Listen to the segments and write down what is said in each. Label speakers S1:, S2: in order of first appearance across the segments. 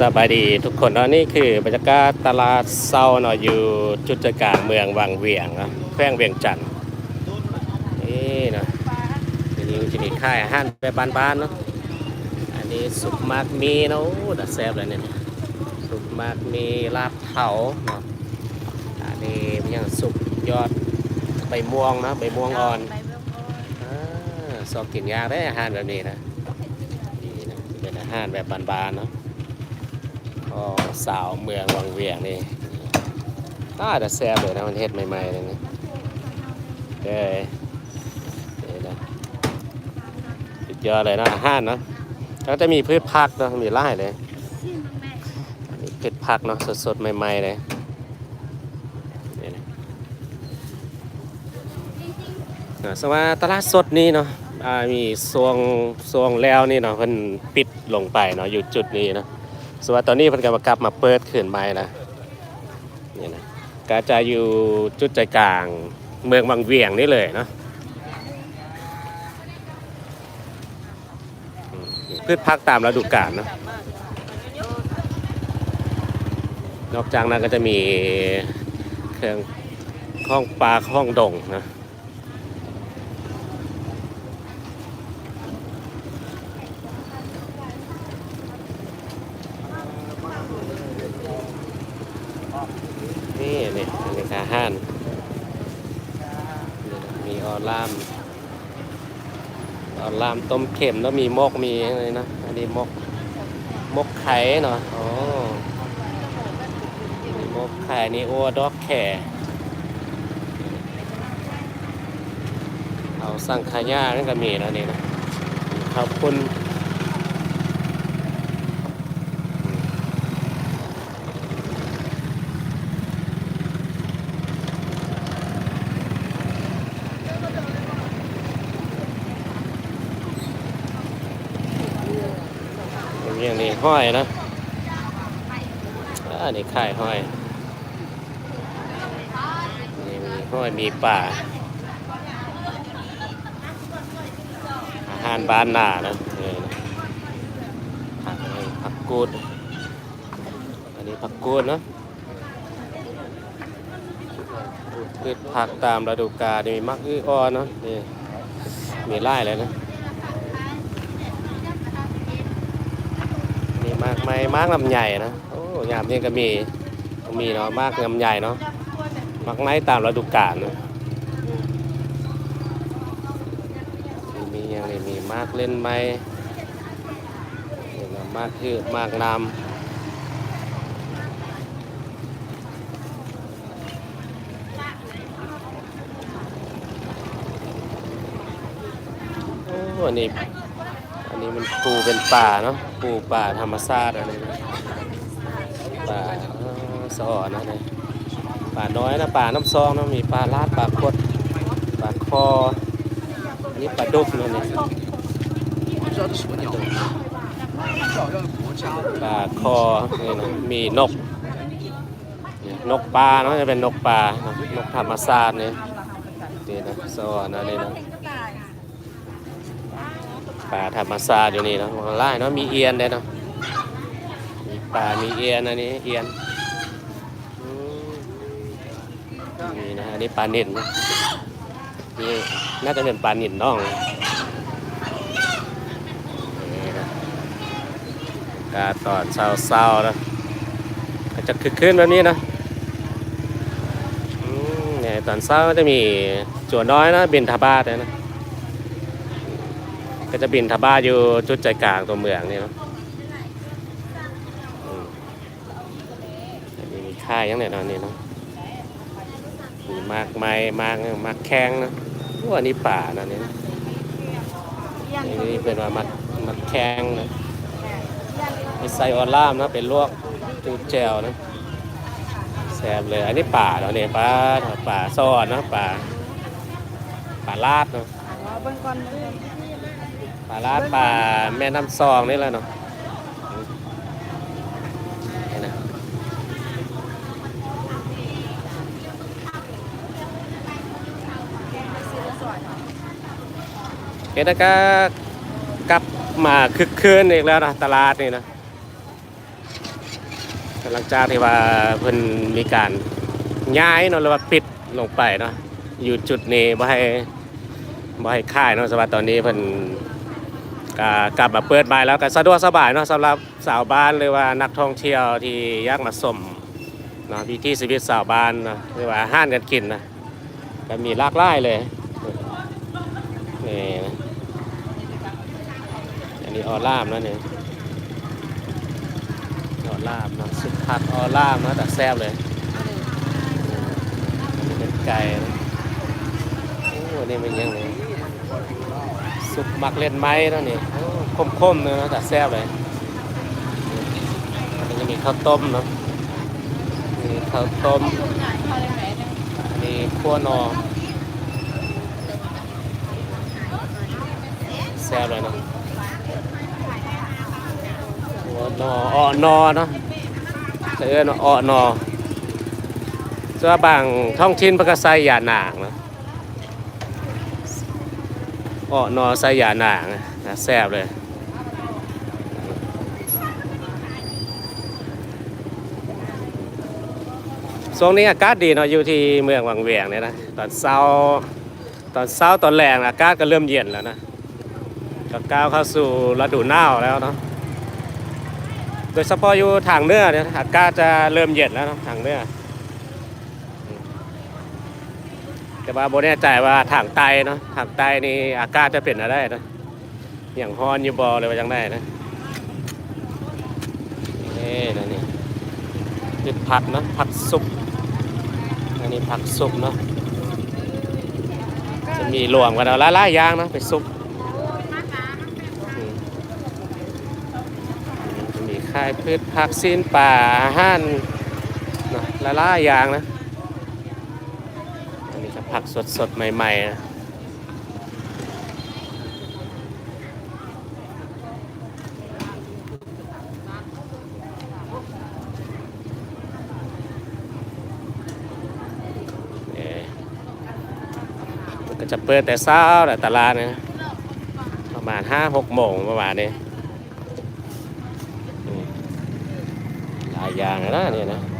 S1: สบายดีทุกคนเนาะนี่คือบรรยากาศตลาดเศร้าเนาะอยู่จุดใจกลางเมืองวังเวียงเนาะแขวงเวียงจันทน์นี่เนาะทีนี้จะมีค่ายอาหารแบบบ้านๆเนาะอันนี้สุกมากมีเนาะดัดแซ่บเลยเนี่ยสุกมากมีลาบเถาเนาะอันนี้เป็นอย่างสุกยอดใบม่วงเนาะใบม่วงอ่อน
S2: อ
S1: สอบกินยากได้อาหารแบบนี้นะนี่นะเป็นอาหารแบบบานๆเนาะ สาวเมืองวังเวียงนี่น่าจะแซ่บเลยนะมันเฮ็ดใหม่ๆเลยนะเด้อนี่นะสุดยอดเลยนะอาหารเนาะแล้วจะมีพืชผักเนาะมีไร่เลย
S2: มี
S1: พืชผักเนาะสดๆใหม่ๆเลยนี่นะอ่าสว่าตลาดสดนี้เนาะมีซวงซวงแล้วนี่เนาะเพิ่นปิดลงไปเนาะอยู่จุดนี้เนาะ สว่าตอนนี้เพิ่นก็มากลับมาเปิดเขึ้นใหม่นะนี่นะก็จะอยู่จุดใจกลางเมืองบางเวียงนี่เลยเนาะพืชผักตามฤดูกาลเนาะนอกจากนั้นก็จะมีเครื่องข้องปลาข้องดงนะนี่นี่อันนี้อาหาร อลามออลามต้มเข็มแล้วมีมกมีอะไรนะอันนี้มกมกไข่เนาะอ๋อมีมกไข่นี่โอดอกแข่เอาสั่งขายานั่นก็มีแล้วนี่นะขอบคุณ ห้อยนะอันนี้ไข่ห้อยนี่มีห้อยมีป่า อาหารบ้านนานะเออผักอะผักกูด อันนี้ผักกูดเนาะพืชผักตามฤดูกาลมีมักอื้ออ่อนเนาะนี่มีไร่เลยนะ มีมากไม้มากลำใหญ่นะโอ้ยามนี้ก็มีก็มีเนาะมากลำใหญ่เนาะมักไม้ตามฤดูกาลนะมีอย่างนี้มีมากเล่นไม้มากคือมากน้ำอ้อันนี้อันนี้มันปูเป็นป่าเนาะ ปลูกป่าธรรมชาติอะไรนะป่าสอนะเนี่ยป่าน้อยนะป่าน้ำซองนะมีป่าลาดป่าคดป่าคอนี่ป่าดุกเลยเนี่ยป่าคอนี่นะมีนก นกปลาเนาะจะเป็นนกปลานกธรรมชาติเนี่ยดีนะสอนนะนี่นะ ปลาธรรมชาติอยู่นี่เนาะมองไล่เนาะมีเอียนด้วยเนาะมีปลามีเอียนอันนี้เอียนอืมนี่นะอันนี้ปลาเนิลนะนี่น่าจะเป็นปลาเนิลน้องนี่นะกาตอนเศร้าๆนะอาจจะคึกคืนแบบนี้นะอืมเนี่ยตอนเช้าก็จะมีจั่วน้อยนะบินทาบาทนะ ก็จะบินทบ้าอยู่จุดใจกลางตัวเมืองนี่เนาะมีค่ายยังไงตอนนี้เนาะมีมากไม้มากมากแข้งนะโอ้อันนี้ป่านะนี่นะนี่นี่เป็นว่ามักมักแข้งนะมีไซออนล่ามนะเป็นลวกจูดแจวนะแซบเลย อันนี้ป่าเนาะเนี่ยป่าป่าซอนนะป่าป่าลาดเนาะ
S2: เบื้องก่อน เลา
S1: ลาดป่าแม่น้ำซองนี่แหละเนาะนี่นะเห็นก็กลับมาคึกคืนอีกแล้วนะตลาดนี่นะหลังจากที่ว่าเพิ่นมีการย้ายเนาะหรือว่าปิดลงไปเนาะอยู่จุดนี้บ่ให้บ่ให้ค่ายเนาะสำหรับตอนนี้เพิ่น ก็กลับมาเปิดใหม่แล้วก็สะดวกสบายเนาะสำหรับสาวบ้านหรือว่านักท่องเที่ยวที่อยากมาชมเนาะวิถีชีวิตสาวบ้านเนาะหรือว่าอาหารกันกินนะก็มีหลากหลายเลยนี่นะอันนี้ออลามนะเนี่ยออลาบเนะสุดผัดออลาบเนะแต่แซ่บเลยเป็นไก่นะโอ้นี่เป็นยังไงุกหมักเล่นไม้เนาะนี่โอ้คมๆเนะแต่แซ่บเลยอันนี้จะมีข้าวต้มเนาะมีข้าวต้มอันนี้ขั้วนอแซ่บเลยเนาะหัวนออ้อนอเนาะเออเนาะอ้อนอส่วนบางท้องถิ่นเพนก็ใส่ยาหนางเนาะ อ้อนอใส่ยาหนางนะแซ่บเลยช่วงนี้อากาศดีเนาะอยู่ที่เมืองวังเวียงเนี่ยนะตอนเช้าตอนเช้าตอนแรงอากาศก็เริ่มเย็นแล้วนะก็ก้าวเข้าสู่ฤดูหนาวแล้วเนาะโดยเฉพาะอยู่ทางเหนื้อเนี่ยอากาศจะเริ่มเย็นแล้วนะทางเหนื้อม แต่ว่าโบแน่ใจว่าทางใต้เนาะทางใต้นี่อากาศจะเป็นอะไรเนาะอย่างฮอนอยู่บอเลยว่าจังได้นะนี่นะนี่คือผักเนาะผักสุกอันนี้ผักสุกเนาะจะมีหลวงกันเอาละลายย่างเนาะไปซุปมีค่ายพืชผักสิ้นป่าอาหารเนาะละล่ายย่างนะ อัก็ผักสดใหม่ๆนะเอ่อมันก็จะเปิดแต่เช้าแต่ตลาดเนยประมาณห้าหกโมงประมาณนี้หลายอย่างเลยนะเนี่ยนะ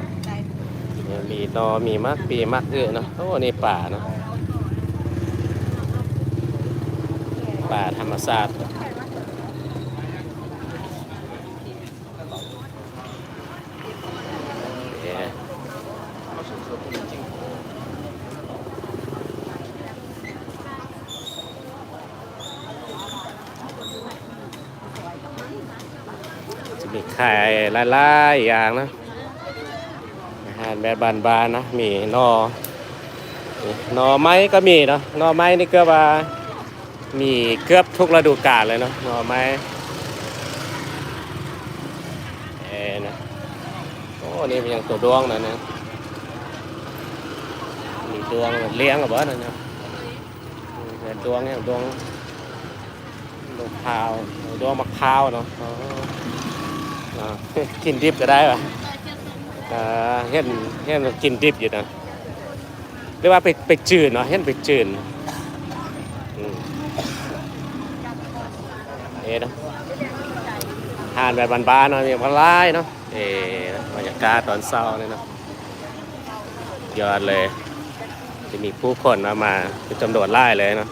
S1: มีนอมีมักปีมักเอื้อเนาะโอ้นี่ป่าเนาะป่าธรรมชาติจะมีไข่หลายๆอย่างนะ แบบบานๆนะมีนอนี่หนอไม้ก็มีเนาะหนอไม้นี่ก็ว่ามีเกือบทุกฤดูกาลเลยเนาะหนอไม้เอ้นะโอ้นี่เป็นอย่างตัวดวงนะเนี่ยมีดวงเลี้ยงกับเบิร์นั่นเนาะอืมเป็นดวงเนี่ยดวงดวงพร้าวดวงมะพร้าวเนาะกินดิบก็ได้ป่ะ เห็นเห็นกินดิบอยู่นะหรือว่าไปไปจืดเนาะเห็นไปจืดอืมเอ๊ะเนาะทานแบบบ้านๆเนาะมีพลายเนาะเอ๊ะบรรยากาศตอนเช้าเนี่ยเนาะยอดเลย จะมีผู้คนมามาจำนวนไล่เลยเนาะ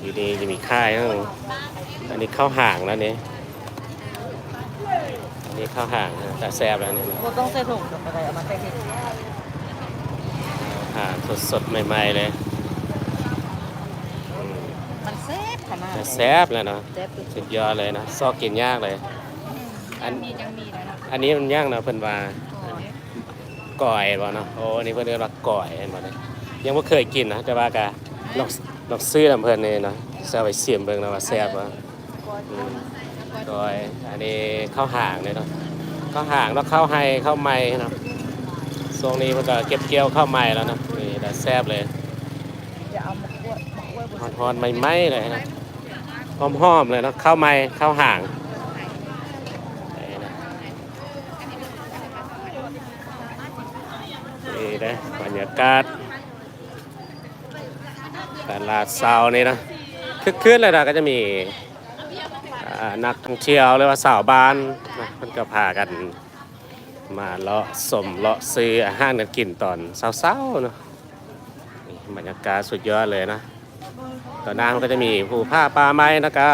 S1: อยู่ดีจะมีค่ายนะอันนี้ข้าวห่างแล้วนี่อั นนี้ข้าวห่างนะแต่แซ่บแล้วนี่นะ
S2: ก็ต้องใส่ถุงกับอะไรเอามาใส่ถุง
S1: ห่างสดๆใหม่ ๆ เลยอืม
S2: มันแซ่บขนาด
S1: แต่แซ่บแล้วเนาะ
S2: แซ่บ
S1: สุดยอดเลยนะซอกกินยากเลย อัน
S2: มีจังมีแล้วนะ
S1: อันนี้มันย่างนะเพิ่นว่าก่อยบ่เนาะโอ้อันนี่เพิ่นเรียกว่าก่อยเห็นบ่เนี่ยยังบ่เคยกินนะแต่ว่ากะลองลองซื้อนํเพิ่นนี่เนาะจะเอาไปเสียมเบิ่งนะว่าแซ่บบ่อืม ก่อยอันนี้ข้าวห่างเลยเนาะข้าวห่างแล้วข้าวไฮข้าวไหม้เนาะช่วงนี้เพิ่นก็เก็บเกี่ยวข้าวไหม้แล้วเนาะนี่แต่แซ่บเลย
S2: จะเอามาคั่วมาคั่วบน
S1: หมเลยนะหอมๆเลยเนาะข้าวไหม้ข้าวห่างนี่นะนี่นะบรรยากาศตลาดเซานี่นะคึกคืนเลยนะก็จะมี นักท่องเที่ยวหรือว่าสาวบ้านนะมันก็พากันมาเลาะสมเลาะซื้ออาหารกันกินตอนเช้าๆเนาะบรรยากาศสุดยอดเลยนะตอนหน้ามันก็จะมีผู้ผ้าปลาไม้นะกะ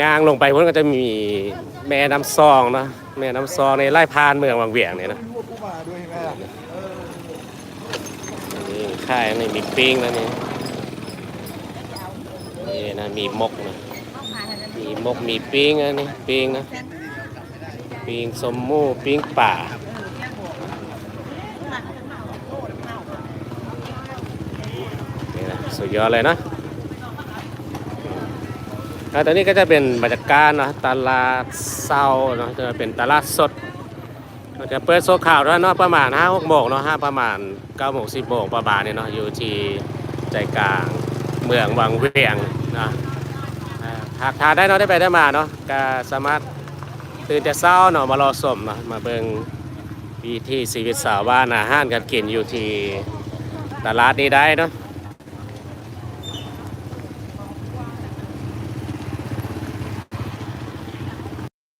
S1: ยางลงไปพุ่นก็จะมีแม่น้ำซองนะแม่น้ำซองในไร่พานเมืองวังเวียงเนี่ยนะนี่ค่ายนี่มีปิ้งแล้วนี่ นี่นะมีมกนะมีมกมีปิ้งนะนี่ปิ้งนะปิ้งสมหมูปิ้งป่านี่นะสุดยอดเลยนะอ่าตอนนี้ก็จะเป็นบรรยากาศเนาะตลาดเศร้าเนาะจะเป็นตลาดสดเราจะเปิดโซนข่าวด้วยเนาะประมาณ5 6โมงเนาะ5ประมาณ9โมง10โมงประมาณนี้เนาะอยู่ที่ใจกลางเมืองวังเวียง นะหากทานได้เนาะได้ไปได้มาเนาะก็สามารถตื่นแต่เช้าเนาะมารอสมเนาะมาเบิ่งวิถีชีวิตสาวบ้านอาหารกันกินอยู่ที่ตลาดนี้ได้เนาะ